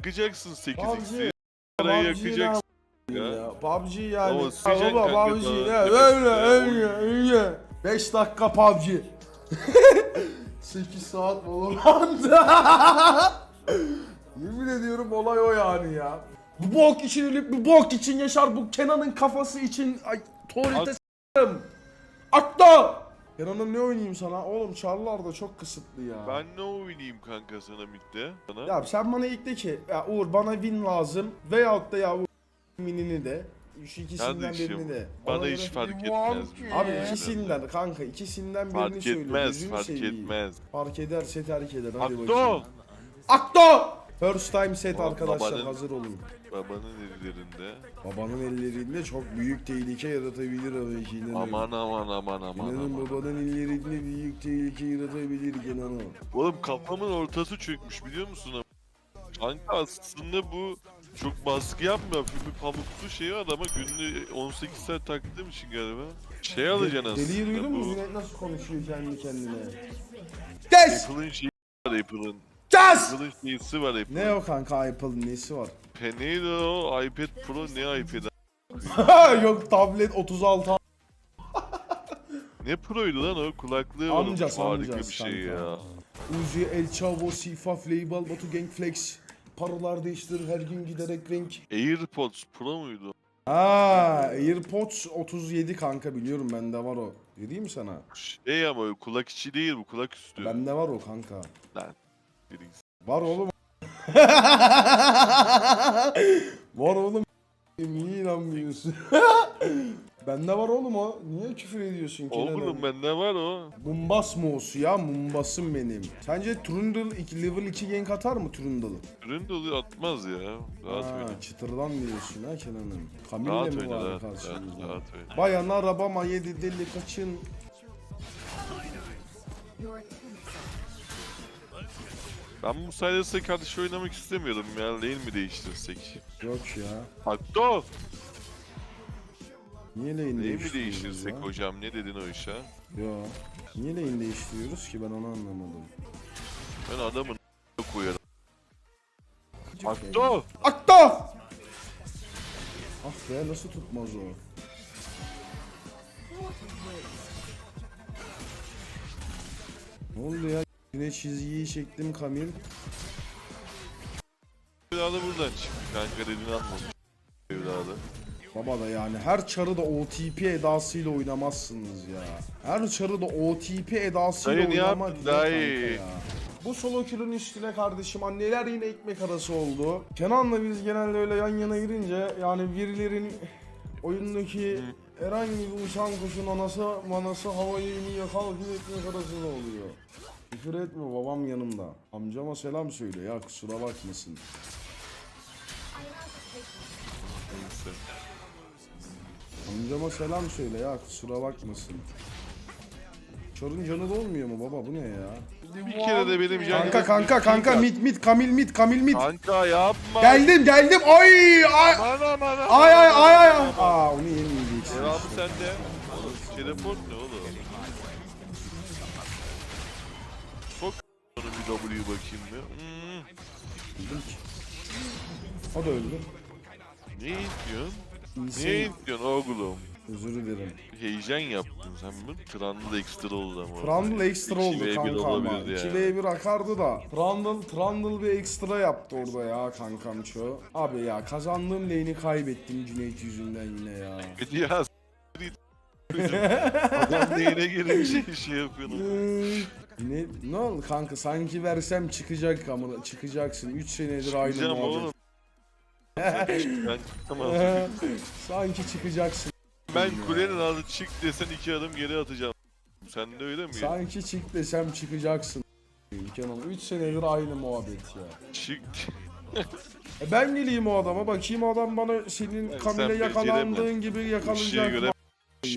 takacaksın 8x'i. PUBG. Parayı yakacaksın. ya. ya? PUBG yani. Ama sıcak baba kanka PUBG ne? Öyle öyle öyle. 5 dakika PUBG. 8 saat Valorant. Yemin ediyorum olay o yani ya. Bu bok için ölüp bu bok için yaşar bu Kenan'ın kafası için ay tuvalete s**tim. Akta! Kenan'ım ne oynayayım sana? Oğlum çarlar da çok kısıtlı ya. Ben ne oynayayım kanka sana midde? Sana? Ya sen bana ilk de ki ya Uğur bana win lazım veyahut da ya Uğur winini de şu ikisinden birini de. bana Ona hiç göre- fark etmez. Abi ikisinden kanka ikisinden birini Fark söyle. etmez, gözünü fark seveyim. etmez. Fark ederse terk eder hadi Akto! bakayım. Akto! First time set Baba- arkadaşlar babanın- hazır olun. Babanın ellerinde. Babanın ellerinde çok büyük tehlike yaratabilir ama Kenan'ım. Aman aman aman aman Kenan'ım aman. babanın ellerinde büyük tehlike yaratabilir Kenan'ım. Oğlum kafamın ortası çökmüş biliyor musun? am- Kanka aslında bu çok baskı yapmıyor. Bir pamuklu şey var ama günde 18 saat taktığım için galiba. Şey alacaksın aslında. Deliyi duydun mu? bu Zinet nasıl konuşuyor kendi kendine? Kes! Apple'ın şeyi var Apple'ın. Kes! Apple'ın şeysi var Apple'ın. Ne o kanka Apple'ın nesi var? Pe neydi o? iPad Pro ne iPad? Yok tablet 36 Ne Pro'ydu lan o? Kulaklığı var. Amcas, Harika amcas bir şey kanka. ya. Uzi, El Chavo, Sifa, Flaybal, Batu Gang Flex. Paralar değiştirir her gün giderek renk. AirPods Pro muydu? Aa, AirPods 37 kanka biliyorum bende var o. Vereyim mi sana? Şey ama kulak içi değil bu kulak üstü. Bende var o kanka. Lan. Birisi. Var oğlum. var oğlum. Niye inanmıyorsun? bende var oğlum o. Niye küfür ediyorsun ki? Oğlum bende var o. Mumbas Moğusu ya Mumbas'ım benim. Sence Trundle 2, level 2 gank atar mı Trundle'ı? Dolu atmaz ya. Rahat Ha, oyna. çıtırdan diyorsun ha Kenan'ım. Rahat Kamille mi oyna var rahat, rahat, karşımızda? rahat oyna. Bayan arabama yedi deli kaçın. Ben bu Silas'a karşı oynamak istemiyorum ya. Lane mi değiştirsek? Yok ya. Akto! Niye lane Lane mi değiştirsek ya? hocam? Ne dedin o işe? Yo. Niye lane değiştiriyoruz ki ben onu anlamadım. Ben adamın koyarım. Akto! Akto! Ah be nasıl tutmaz o? Ne oldu ya? Güneş çizgiyi çektim Kamil. Evladı buradan çıktı kanka dediğini anlamış. Evladı. Baba da yani her çarı da OTP edasıyla oynamazsınız ya. Her çarı da OTP edasıyla Dayı ne oynamak yaptın dayı? Bu solo kill'in üstüne kardeşim anneler yine ekmek arası oldu. Kenan'la biz genelde öyle yan yana girince yani birilerin oyundaki herhangi bir uçan kuşun anası manası havayı iniyor kalkıyor ekmek arasında oluyor. Küfür etme babam yanımda. Amcama selam söyle ya kusura bakmasın. Neyse. Amcama selam söyle ya kusura bakmasın. Çorun canı dolmuyor mu baba bu ne ya? Bir kere de benim can Kanka kanka kanka mit mit kamil mit kamil mit. Kanka yapma. Geldim geldim ay ay Aman aman aman. ay ay ay ay. Aa onu yenmeyeceksin. Devamı sende. Teleport ne oğlum? W bakayım bir. Hmm. O da öldü. Ne istiyorsun? Ne İyisin. istiyorsun oğlum? Özür dilerim. Heyecan yaptın sen bu. Trundle ekstra oldu ama. Trundle ekstra oldu 2v1 kanka ama. olabilirdi ya. 2v1 akardı da. Trundle, Trundle bir ekstra yaptı orada ya kankam ço. Abi ya kazandığım lane'i kaybettim Cüneyt yüzünden yine ya. Ya s**t git. Adam neyine girince şey yapıyorsun. Ne ne oldu kanka sanki versem çıkacak ama çıkacaksın 3 senedir aynı muhabbet. oğlum. ben çıkamam. sanki çıkacaksın. ben kulenin altı çık desen iki adım geri atacağım. Sen de öyle mi? Sanki çık desem çıkacaksın. Kenan 3 senedir aynı muhabbet ya. Çık. E ben geleyim o adama bakayım o adam bana senin Sen kamile yakalandığın gibi göre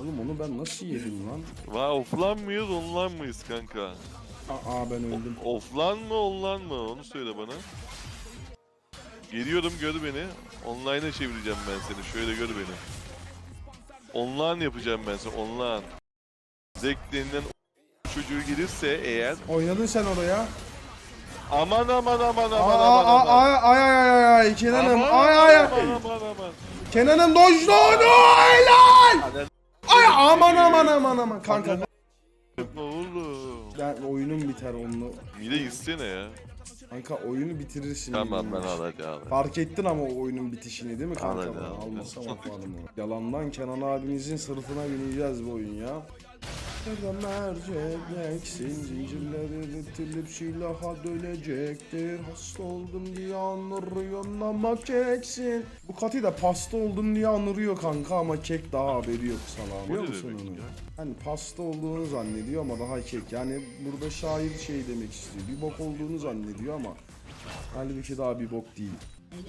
Oğlum onu ben nasıl yedim lan? Va offline mıyız online mıyız kanka? Aa ben öldüm. Offline mı online mı onu söyle bana. Geliyorum gör beni. Online'a çevireceğim ben seni. Şöyle gör beni. Online yapacağım ben seni online. Zek denilen çocuğu gelirse eğer Oynadın sen oraya. aman aman aman aman aman aman. ay ay ay ay ay Aman, ay ay ay. aman aman aman. Kenan'ım dojdu onu helal. Ay aman aman aman aman kanka. yapma oğlum. Ben oyunum biter onunla. Mide gitsene ya. Kanka oyunu bitirirsin. Tamam yemin ben olsun. al hadi al. Fark ettin ama o oyunun bitişini değil mi kanka? Al hadi, Ben al. Almasam yaparım onu. Yalandan Kenan abimizin sırtına bineceğiz bu oyun ya. Nereden merceksin zincirleri itilip silaha dönecektir Hasta oldum diye anırıyor ama keksin Bu katı da pasta oldum diye anırıyor kanka ama kek daha haberi yok sana biliyor ne musun demek onu? ya? Hani pasta olduğunu zannediyor ama daha kek yani burada şair şey demek istiyor bir bok olduğunu zannediyor ama Halbuki daha bir bok değil.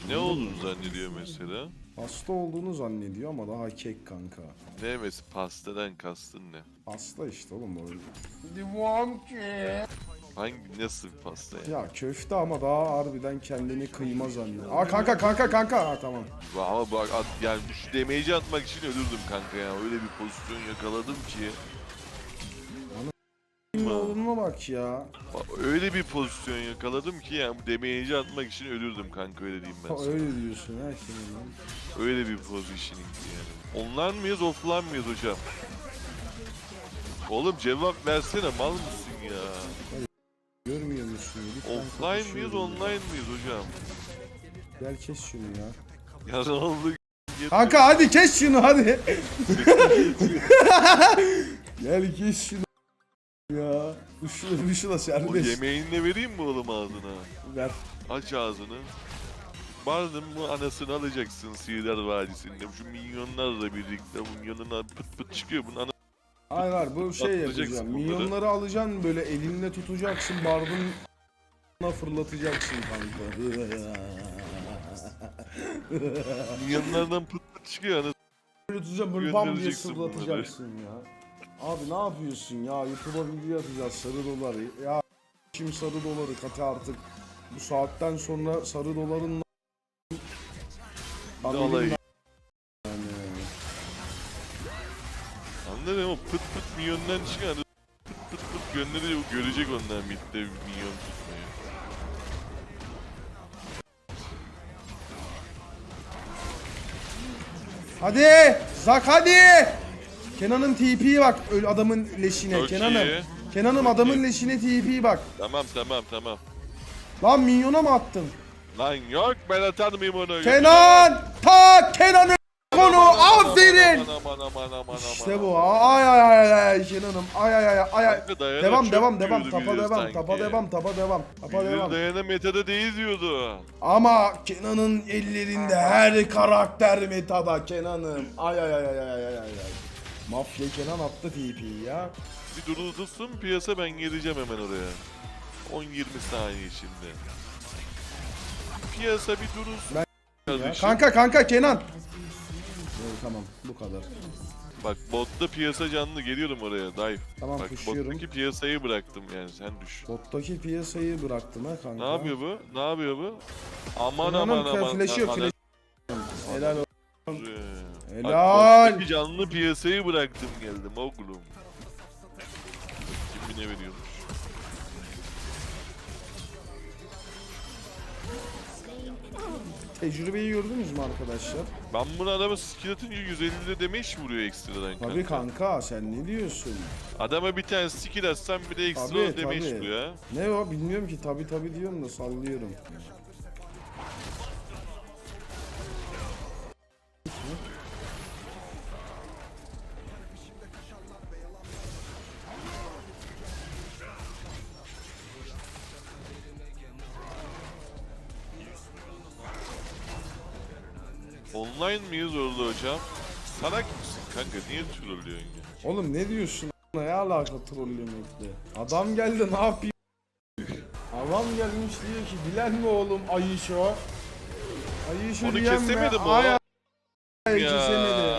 Ne olduğunu zannediyor mesela? Pasta olduğunu zannediyor ama daha kek kanka. Ne mesela pastadan kastın ne? Pasta işte oğlum ki. Hangi nasıl bir pasta ya? Ya köfte ama daha harbiden kendini kıyma zannediyor. Aa kanka kanka kanka. Ha tamam. Ama bak at, yani şu demeyici atmak için ölürdüm kanka ya. Öyle bir pozisyon yakaladım ki. Olduğuna bak ya. Öyle bir pozisyon yakaladım ki yani bu demeyici atmak için ölürdüm kanka öyle diyeyim ben Ha, sana. öyle diyorsun ha kimin lan. Öyle bir positioning yani. Online mıyız offline mıyız hocam? Oğlum cevap versene mal mısın ya? Görmüyor musun? Lütfen Offline mıyız konuşuyorum online mıyız hocam? ya. Gel kes şunu ya. Ya ne oldu? Kanka hadi kes şunu hadi. Gel kes şunu ya. Şunu da O serbest. yemeğini de vereyim mi oğlum ağzına? Ver. Aç ağzını. Bardım bu anasını alacaksın Sihirdar Vadisi'nde. Şu minyonlarla birlikte bu minyonuna pıt pıt çıkıyor. Bunun ana... Hayır hayır bu şey Atlayacaksın yapacağım. bunları. Minyonları alacaksın böyle elinde tutacaksın bardın fırlatacaksın kanka. minyonlardan pıt pıt çıkıyor. Ana... Böyle tutacaksın böyle bam diye Göndereceksin sırlatacaksın ya. Abi ne yapıyorsun ya? YouTube'a video atacağız sarı doları. Ya kim sarı doları katı artık. Bu saatten sonra sarı doların Dolayı. yani. Anladın mı? Pıt pıt minyondan çıkıyor. Ana... Pıt pıt pıt gönderiyor. Görecek onlar midde minyon tutmayı. Hadi! Zak hadi! Kenan'ın TP'ye bak adamın leşine. Çok Kenan'ım. iyi. Kenan'ım Çok adamın iyi. leşine TP'ye bak. Tamam tamam tamam. Lan minyona mı attın? Lan yok ben atar mıyım onu? Kenan! Ta Kenan'ın konu aferin! Aman aman aman aman. İşte bu. Ay ay ay ay Kenan'ım. Ay ay ay ay ay. Kanka dayana Devam çok devam devam. Tapa devam. sanki. Tapa devam. Tapa devam. Tapa devam. dayana metada değil diyordu. Ama Kenan'ın ellerinde her karakter metada Kenan'ım. Ay ay ay ay ay ay. Mafya Kenan attı TP'yi ya. Bir durulsun piyasa ben geleceğim hemen oraya. 10-20 saniye içinde. Piyasa bir durulsun. Ben- Ya. Kanka kanka Kenan. Evet, tamam bu kadar. Bak botta piyasa canlı geliyorum oraya dive. Tamam, Bak koşuyorum. bottaki piyasayı bıraktım yani sen düş. Bottaki piyasayı bıraktım ha kanka. Ne yapıyor bu? Ne yapıyor bu? Aman Kenan'ın aman aman. flash'ı yok flash. Helal olsun. Helal. Bottaki canlı piyasayı bıraktım geldim oğlum. Kim ne veriyormuş? Tecrübeyi gördünüz mü arkadaşlar? Ben bunu adama skill atınca 150'de demeç vuruyor ekstradan kanka. Tabii kanka sen ne diyorsun? Adama bir tane skill atsam bir de ekstra Tabii, demeç tabii. vuruyor ha. Ne o bilmiyorum ki tabi tabi diyorum da sallıyorum. Hocam? Salak mısın kanka niye trollüyorsun ya? Oğlum ne diyorsun? Ne alaka trollemekle? Adam geldi ne yapayım? Adam gelmiş diyor ki bilen mi oğlum Ayşo? Ayşo Onu diyen mi? kesemedim o. Ay ay Ya. kesemedi.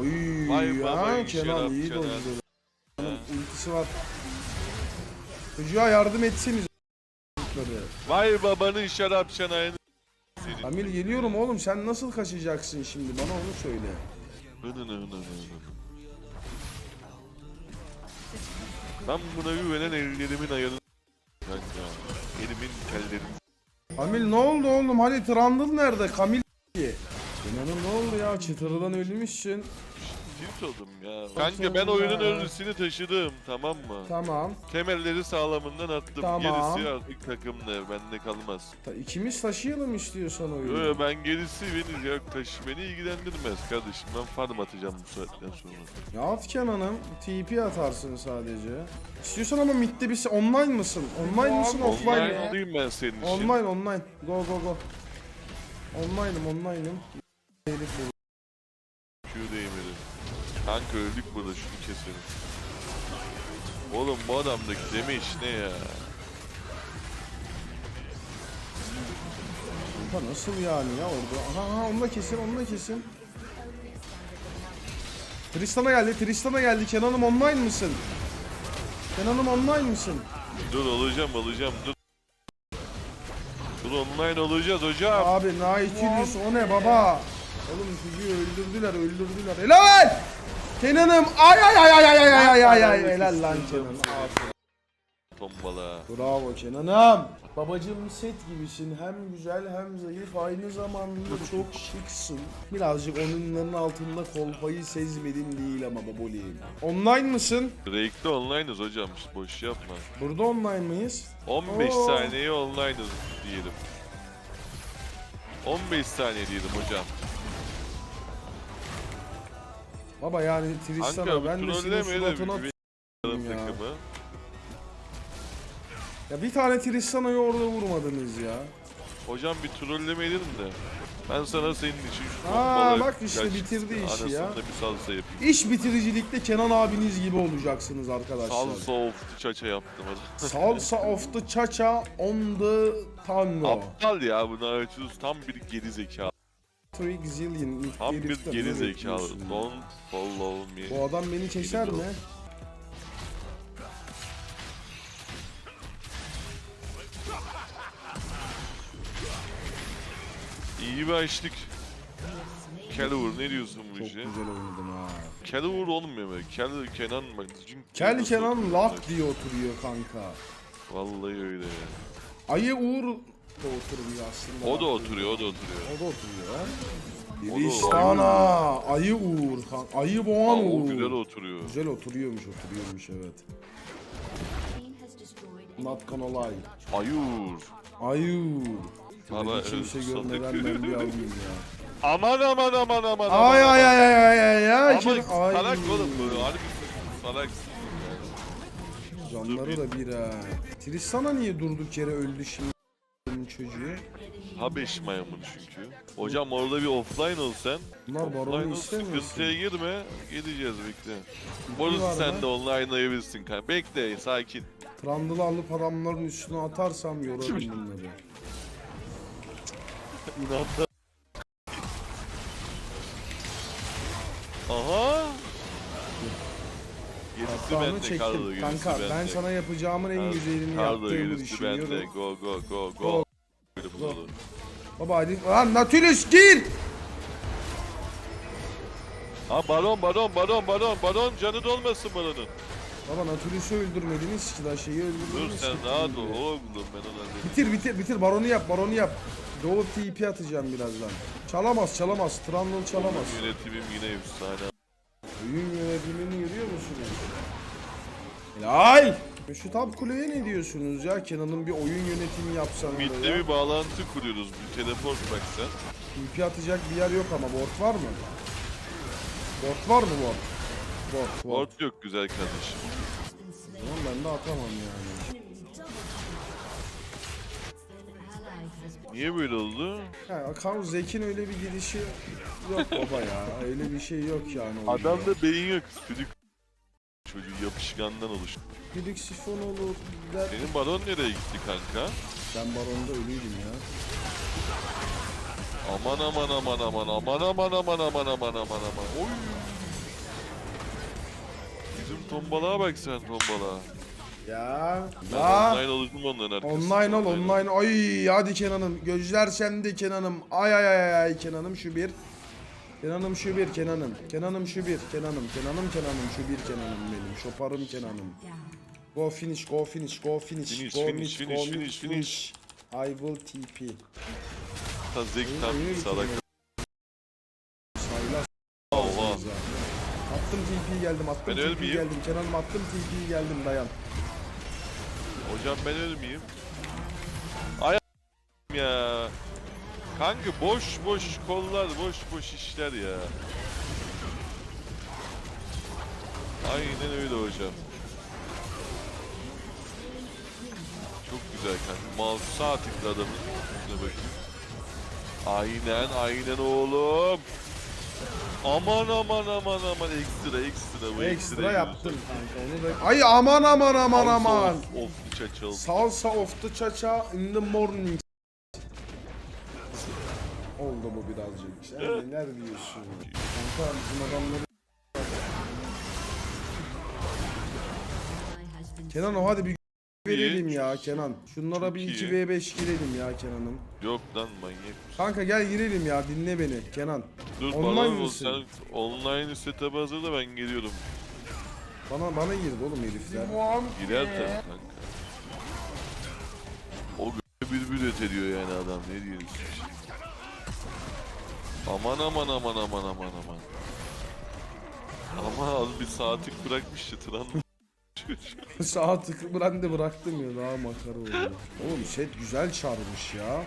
Oy Vay ya iyi Kenan iyi dojladı. Kenan ultisi var. Çocuğa yardım etseniz. Vay babanın şarap çanağını Kamil geliyorum oğlum sen nasıl kaçacaksın şimdi bana onu söyle. Ben buna güvenen ellerimin ayarını kanka. Elimin tellerini Kamil ne oldu oğlum hadi Trundle nerede Kamil ki? Ne oldu ya çıtırdan ölmüşsün. Tilt oldum ya. Kanka ben oyunun ölüsünü taşıdım tamam mı? Tamam. Temelleri sağlamından attım. Tamam. Gerisi artık takımda bende kalmaz. Ta, ikimiz taşıyalım istiyorsan oyunu. Yo, ben gerisi beni yok taşı beni ilgilendirmez kardeşim. Ben farm atacağım bu saatten sonra. Ya at Kenan'ım TP atarsın sadece. İstiyorsan ama midde bir online mısın? Online mısın offline Online olayım ben senin için. Online online. Go go go. Online'ım online'ım. Herif bu. Q değmedi. Kanka öldük burada şunu keselim. Oğlum bu adamdaki deme iş ne ya? Kanka nasıl yani ya orada? Aha aha onu da kesin onu da kesin. Tristan'a geldi Tristan'a geldi Kenan'ım online mısın? Kenan'ım online mısın? Dur olacağım olacağım dur. Dur online olacağız hocam. Abi Nautilus o ne baba? Oğlum çocuğu öldürdüler öldürdüler. Helal! Kenan'ım ay ay ay ay ay ay ay ay ay helal lan Kenan. Tombala. Bravo Kenan'ım. Babacım set gibisin. Hem güzel hem zayıf aynı zamanda çok şıksın. Birazcık oyunların altında kolpayı sezmedim değil ama baboliyim. Online mısın? Drake'de online'ız hocam boş yapma. Burada online mıyız? 15 Oo. saniye online'ız diyelim. 15 saniye diyelim hocam. Baba yani Tristan'a ben de senin trolleme suratına bir t- ya. takımı. Ya bir tane Tristana'yı orada vurmadınız ya. Hocam bir trollemeyelim de. Ben sana senin için şu Aa, bak işte kaç- bitirdi işi ya. bir salsa yapayım. İş bitiricilikte Kenan abiniz gibi olacaksınız arkadaşlar. Salsa of çaça yaptım hadi. Salsa of the Chacha on the Tango. Aptal ya bu Nautilus tam bir geri zekalı. Trick Zillion ilk Tam bir geri zekalı. Don't follow me. Bu adam beni keser mi? İyi bir açtık. Kelvur ne diyorsun bu Çok işe? güzel oynadım ha. Kelvur olmuyor mu? Kel Kenan bak. Kel Kenan bak. diye oturuyor kanka. Vallahi öyle ya. Ayı Uğur da oturuyor aslında. O da oturuyor, o da oturuyor. O da oturuyor ha. Biristana, Ayı Uğur, kan- Ayı Boğan Aa, o Uğur. güzel oturuyor. Güzel oturuyormuş, oturuyormuş evet. Not gonna lie. Ayur. Ayur. Baba, Beni kimse evet, görmeden sadık. ben bir alayım ya. Aman aman aman aman aman. Ay ay ay ay ay ay ay. Ama Kenan- ay. salak oğlum bu. Harbi salaksın. Canları da bir ha. Tristana niye durduk yere öldü şimdi çocuğu? Habeş maymun çünkü. Hocam orada bir offline ol sen. Bunlar baronu Offline ol istemiyorsun. sıkıntıya girme. Gideceğiz bekle. var mı? sen de online'layabilirsin kanka. Bekle sakin. Trundle'ı alıp adamların üstüne atarsam yorarım bunları. İnatla. Aha. Gerisi Hatamı bende çektim. gerisi Kanka ben bende. sana yapacağımın en güzelini Carlo yaptığımı gerisi bende. düşünüyorum. Go go go Go. go. Baba hadi. Lan Nautilus gir! Ha baron baron baron baron baron canı dolmasın baronun. Baba Nautilus'u öldürmediniz ki daha şeyi Dur öldürmediniz sen ki. rahat ol oğlum ben ona. Bitir bitir bitir baronu yap baronu yap. Doğup TP atacağım birazdan. Çalamaz çalamaz. Trundle çalamaz. Yönetimim yine efsane. Oyun yönetimini görüyor musunuz? Helal! Şu top kuleye ne diyorsunuz ya? Kenan'ın bir oyun yönetimi yapsam Midde bir bağlantı kuruyoruz. Bir teleport bak sen. TP atacak bir yer yok ama board var mı? Board var mı board? Board, board. Ward yok güzel kardeşim. Tamam ben de atamam yani. Niye böyle oldu? Ha, Akan Zek'in öyle bir gidişi yok baba ya. Öyle bir şey yok yani. oyunda. Adamda beyin yok. Çocuk çocuğu yapışkandan oluş. Bilik sifon olur der. Senin baron nereye gitti kanka? Ben baronda ölüydüm ya. Aman aman aman aman aman aman aman aman aman aman aman. Oy. Bizim tombalığa bak sen tombalığa. Ya. Ben Ya. online alırdım onların arkasından. Online ol online. Ay hadi Kenan'ım. Gözler sende Kenan'ım. Ay ay ay ay Kenan'ım şu bir. Kenan'ım şu bir Kenan'ım. Kenan'ım şu bir Kenan'ım. Kenan'ım Kenan'ım şu bir Kenan'ım benim. Şoparım Kenan'ım. Go finish go finish go finish. Finish, go finish, mid, finish, go finish, mid, finish. I will TP. Ta zek tam salak. Allah. Attım TP geldim attım Ben TP ölmeyeyim. geldim. Kenan'ım attım TP geldim dayan. Hocam ben ölmeyeyim. Ay ya. Kanka boş boş kollar, boş boş işler ya. Aynen öyle hocam. Çok güzel kanka. Mouse sağ tıkla adamın. Şuna bakayım. Aynen aynen oğlum. Aman aman aman aman ekstra ekstra bu Ekstra yiyoruz. yaptım kanka onu da. Ay aman aman aman aman. Of, of çaçal. Salsa of the chacha in the morning. Bu birazcık. Sen neler diyorsun? Kanka bizim adamları... Kenan o hadi bir verelim ya Kenan. Şunlara bir iyi. 2v5 girelim ya Kenan'ım. Yok lan manyak mısın? Kanka gel girelim ya dinle beni Kenan. Dur Online bana mısın? sen online setup hazırla ben geliyorum. Bana bana girdi oğlum herifler. Girer tabii kanka. O gö- bülbül öteliyor yani adam ne diyorsun? Aman aman aman aman aman aman. Ama az bir saatlik bırakmıştı Tran. Sağ tıkı ben de bıraktım ya daha makara oldu. Oğlum set güzel çarmış ya.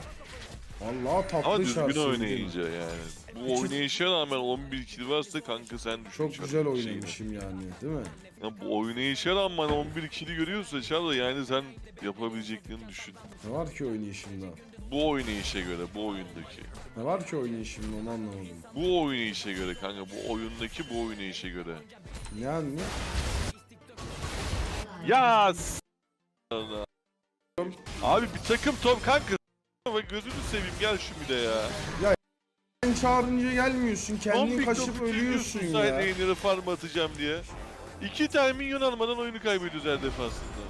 Vallahi tatlı Ama düzgün çarsın. oynayınca yani. Bu oynayışa rağmen 11 kill varsa kanka sen düşün Çok güzel oynamışım yani değil mi? Ya bu oynayışa rağmen 11 kill'i görüyorsa Çağla yani sen yapabileceklerini düşün. Ne var ki oynayışımda? Bu oynayışa göre, bu oyundaki. Ne var ki oynayışımda onu anlamadım. Bu oynayışa göre kanka, bu oyundaki bu oynayışa göre. Ne anne? Ya s- Allah. Abi bir takım top kanka. Gözünü seveyim gel şu bir de ya. Sen çağırınca gelmiyorsun kendin topu ölüyorsun ya. Side lane'lere farm atacağım diye. İki tane minyon almadan oyunu kaybediyoruz her defasında.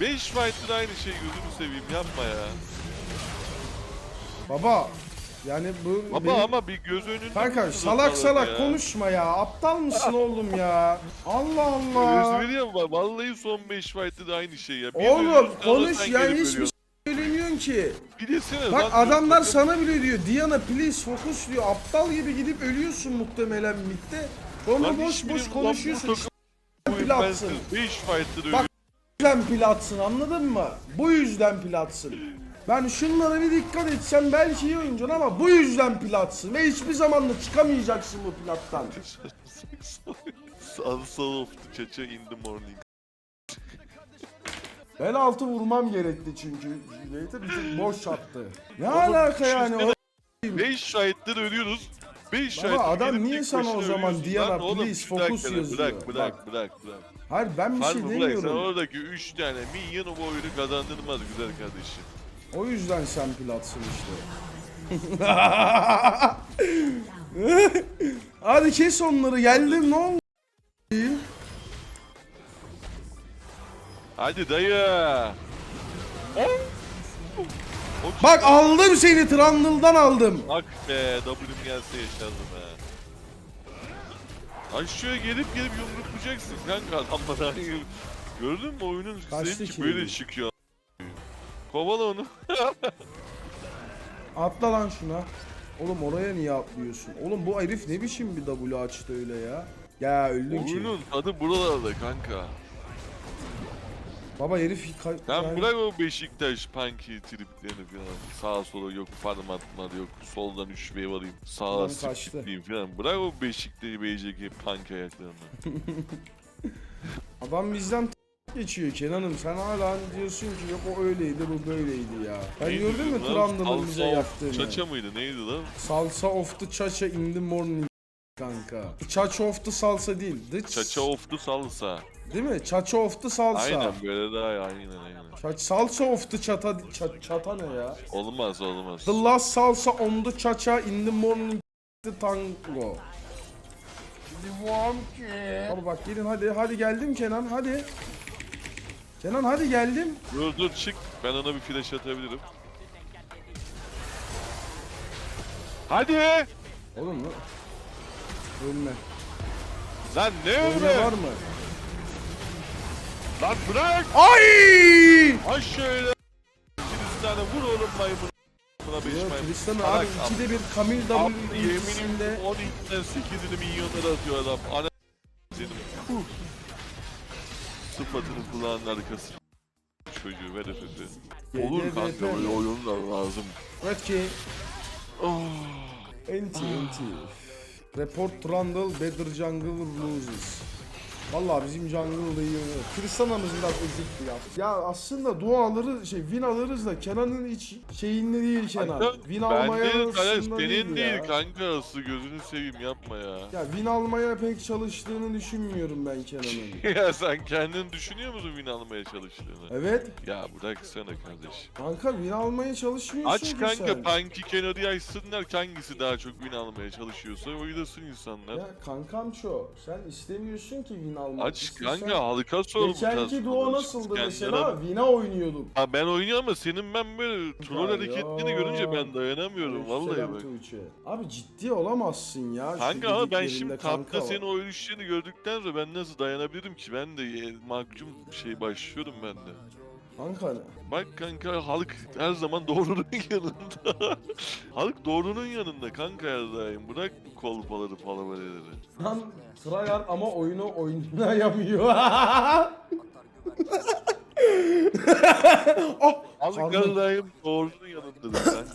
5 fight'ın aynı şey gözünü seveyim yapma ya. Baba yani bu Baba benim- ama bir göz önünde Kanka salak salak ya. konuşma ya. Aptal mısın oğlum ya? Allah Allah. Öz veriyor mu? Vallahi son 5 fight'ta da aynı şey ya. Bir Oğlum konuş ya hiçbir ki. Desene Bak adamlar sana bile diyor Diana please focus diyor. Aptal gibi gidip ölüyorsun muhtemelen midde. Sonra boş boş konuşuyorsun. platsın. impensive 5 fight'ta da Bak- yüzden platsın anladın mı? Bu yüzden platsın. Ben şunlara bir dikkat etsem belki iyi oyuncusun ama bu yüzden platsın ve hiçbir zaman da çıkamayacaksın bu plattan. The chacha in the morning. El altı vurmam gerekti çünkü. Cüneyt'e bir tık boş attı. Ne alaka yani o 5 şahitler ölüyoruz. 5 Baba, şahitler adam niye sana o zaman. Diana, please, focus yazıyor. Bırak bırak bırak bırak. Hayır ben bir şey Harbi bırak sen demiyorum. oradaki 3 tane minyon bu oyunu kazandırmaz güzel kardeşim. O yüzden sen platsın işte. Hadi kes onları geldim ne oldu? Hadi dayı. Bak aldım seni Trundle'dan aldım. Bak be W'm gelse yaşardım he. Aşağıya gelip gelip yumruklayacaksın kanka adamlara. Gördün mü oyunun Kaçtı ki? böyle çıkıyor. Kovala onu. Atla lan şuna. Oğlum oraya niye atlıyorsun? Oğlum bu herif ne biçim bir W açtı öyle ya? Ya öldün ki. Oyunun adı buralarda kanka. Baba herif ka- Sen yani- bırak o Beşiktaş punky triplerini falan. Sağa sola yok farm atma yok soldan 3 wave alayım. Sağa skipleyeyim falan. Bırak o Beşiktaş'ı BJK punk ayaklarını. Adam bizden geçiyor Kenan'ım sen hala hani diyorsun ki yok o öyleydi bu böyleydi ya. Ben Neydi gördün mü lan? Trundle'ın bize yaptığını? Çaça mıydı neydi lan? Salsa of the chacha in the morning kanka. Chacha of the salsa değil. The Çaça of the salsa. Değil mi? Chacha of the salsa. Aynen böyle daha iyi, aynen aynen. Ça- salsa of the chata, ça- chata ne ya? Olmaz olmaz. The last salsa on the chacha in the morning the tango. Abi bak gelin hadi hadi geldim Kenan hadi. Kenan hadi geldim. Dur dur çık. Ben ona bir flash atabilirim. Hadi! Oğlum lan. Ölme. Lan ne Ölme öyle? var mı? Lan bırak! Ay! Ay şöyle! İkiniz tane vur oğlum maymun. Buna beş maymun. Tristan Salak abi ikide bir Kamil Abi W yeminim ultisinde 10 ilkten 8'ini milyonlara atıyor adam. Ana senin. Huh. Sıfatını kulağının arkası. Çocuğu ver FF. Olur kanka öyle oyunlar lazım. Rocky. Oh. Enti enti. Report Trundle Better Jungle loses. Vallahi bizim jungle da iyi oynuyor. Tristana'mız biraz ezikti ya. Ya aslında duo alırız, şey win alırız da Kenan'ın hiç şeyinde değil Kenan. Kanka, Win almaya değil, kardeş, arasında senin değil, ya. kanka aslı gözünü seveyim yapma ya. Ya win almaya pek çalıştığını düşünmüyorum ben Kenan'ın. ya sen kendin düşünüyor musun win almaya çalıştığını? Evet. Ya bıraksana kardeş. Kanka win almaya çalışmıyorsun Aç ki kanka sen. Punky Kennedy'yi açsınlar hangisi daha çok win almaya çalışıyorsa oynasın insanlar. Ya kankam şu, sen istemiyorsun ki win almak. Aç İstiyorsan- kanka halka sor bu tarz Geçenki duo nasıldı Kendine- mesela? Win'e oynuyorduk. Ha ben oynuyorum ama senin ben böyle troll Ya hareketlerini görünce ben dayanamıyorum vallahi bak. Tuğçe. Abi ciddi olamazsın ya. şu Kanka ama ben dediklerinde şimdi kanka tapta var. senin oyun işlerini gördükten sonra ben nasıl dayanabilirim ki? Ben de e, mahkum şey başlıyorum ben de. Kanka Bak kanka halk her zaman doğrunun yanında. halk doğrunun yanında kanka her daim. Bırak bu kolpaları palavereleri. lan tryhard ama oyunu oynayamıyor. oh, Halk her daim doğrunun yanındadır lan.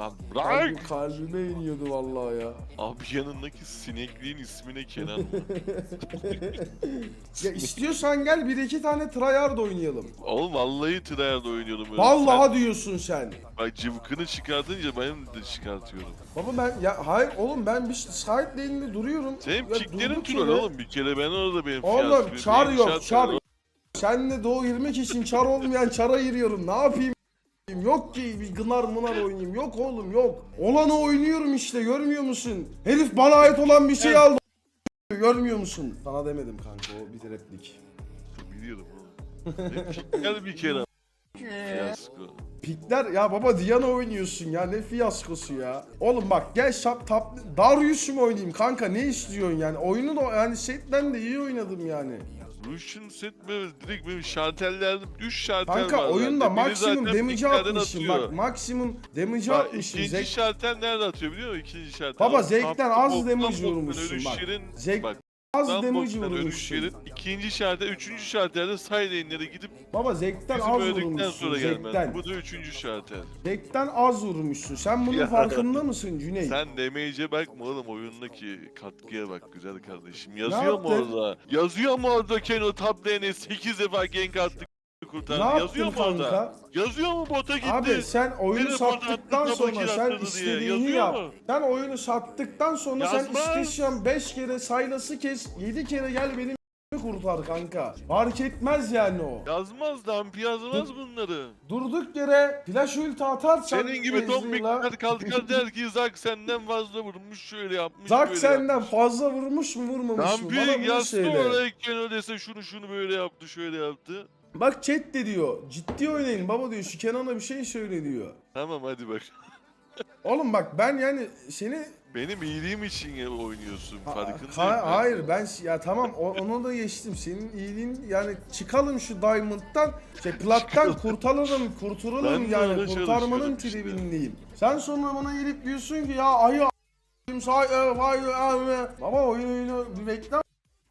Lan bırak. Kalbim, kalbime iniyordu vallahi ya. Abi yanındaki sinekliğin ismi ne Kenan? Ya istiyorsan gel bir iki tane tryhard oynayalım. Oğlum vallahi tryhard oynuyordum öyle. Vallahi diyorsun sen. Sen, bak cıvkını çıkartınca benim de çıkartıyorum. Baba ben ya hayır oğlum ben bir side lane'de duruyorum. Senin Ya piklerin durduk troll yere- oğlum bir kere ben orada benim Oğlum fiyat- çar benim yok şart çar. Senle doğu 20 için çar olmayan çara giriyorum. Ne yapayım? Yok ki bir gınar mınar oynayayım. Yok oğlum yok. Olanı oynuyorum işte görmüyor musun? Herif bana ait olan bir şey aldı. Görmüyor musun? Sana demedim kanka o bir replik. Biliyorum oğlum. Pikler bir kere. Fiyasko. Pikler ya baba Diana oynuyorsun ya ne fiyaskosu ya. Oğlum bak gel şap tap Darius mu oynayayım kanka ne istiyorsun yani? Oyunu da yani setten de iyi oynadım yani. Russian set böyle direkt benim şartellerde düş şartel var. Kanka oyunda maksimum piklerden atmışım atıyor. bak maksimum damage'ı Bak, atmışım. ikinci Zek şartel nerede atıyor biliyor musun? İkinci şartel. Baba, tapta az damage vurmuşsun bak. yerin- Zek- bak, az damage ölüş vurmuşsun. yerin. İkinci şartel, üçüncü şartelde side lane'lere gidip Baba Zek'ten az öldükten vurmuşsun. sonra. Zek'ten. Bu da üçüncü şartel. Zek'ten az vurmuşsun. Sen bunun Ya. farkında mısın Cüneyt? Sen damage'e bakma oğlum oyundaki katkıya bak güzel kardeşim. Yazıyor mu yaptın? orada? Yazıyor mu orada Keno top lane'e 8 defa gank attı kurtardı. ne Yazıyor yaptın mu orada? kanka? Yazıyor mu bota gitti? Abi sen oyunu Beni sattıktan sonra sen yarattı diye. istediğini Yazıyor yap. mu? Sen oyunu sattıktan sonra sen Yazmaz. istiyorsan 5 kere saylası kes, 7 kere gel benim kurtar kanka. Fark etmez yani o. Yazmaz Dampi yazmaz bunları. Durduk yere flash ulti atarsan Senin gibi Ezreal'a- tombikler kalkar der ki Zak senden fazla vurmuş şöyle yapmış Zak böyle senden fazla vurmuş mu vurmamış mı? Bana bunu yazsın söyle. oraya dese şunu şunu böyle yaptı şöyle yaptı. Bak chat de diyor. Ciddi oynayın baba diyor. Şu Kenan'a bir şey söyle diyor. Tamam hadi bak. Oğlum bak ben yani seni Benim iyiliğim için ya oynuyorsun farkındayım. ha- ben. hayır ben ya tamam o- onu da geçtim. Senin iyiliğin yani çıkalım şu Diamond'dan şey plattan kurtulalım kurtulalım Ben de yani kurtarmanın çalışıyorum işte. tribindeyim. Sen sonra bana gelip diyorsun ki ya ayı a**ayım, say e, vay e, e. Baba oyun oyunu bir bekle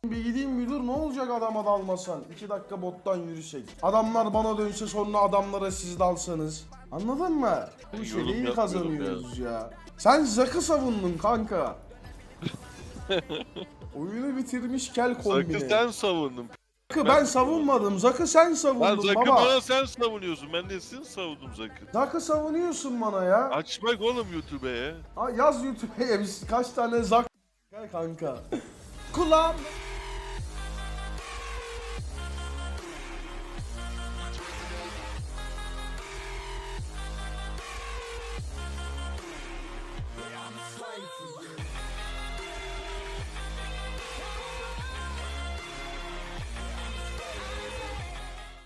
bir gideyim dur ne olacak adama dalmasan? İki dakika bottan yürüsek. Adamlar bana dönse sonra adamlara siz dalsanız. Anladın mı? Bu Ben yapmıyorum kazanıyoruz ya. Sen Zak'ı savundun kanka. Oyunu bitirmiş kel kombine. Zak'ı sen savundun. Zak'ı ben savunmadım. Zak'ı sen savundun Zak'ı baba. bana sen savunuyorsun. Ben de sen savundum Zak'ı. Zak'ı savunuyorsun bana ya. Aç bak oğlum YouTube'e. Ha, yaz YouTube'ya biz kaç tane Zak kanka. Kulağım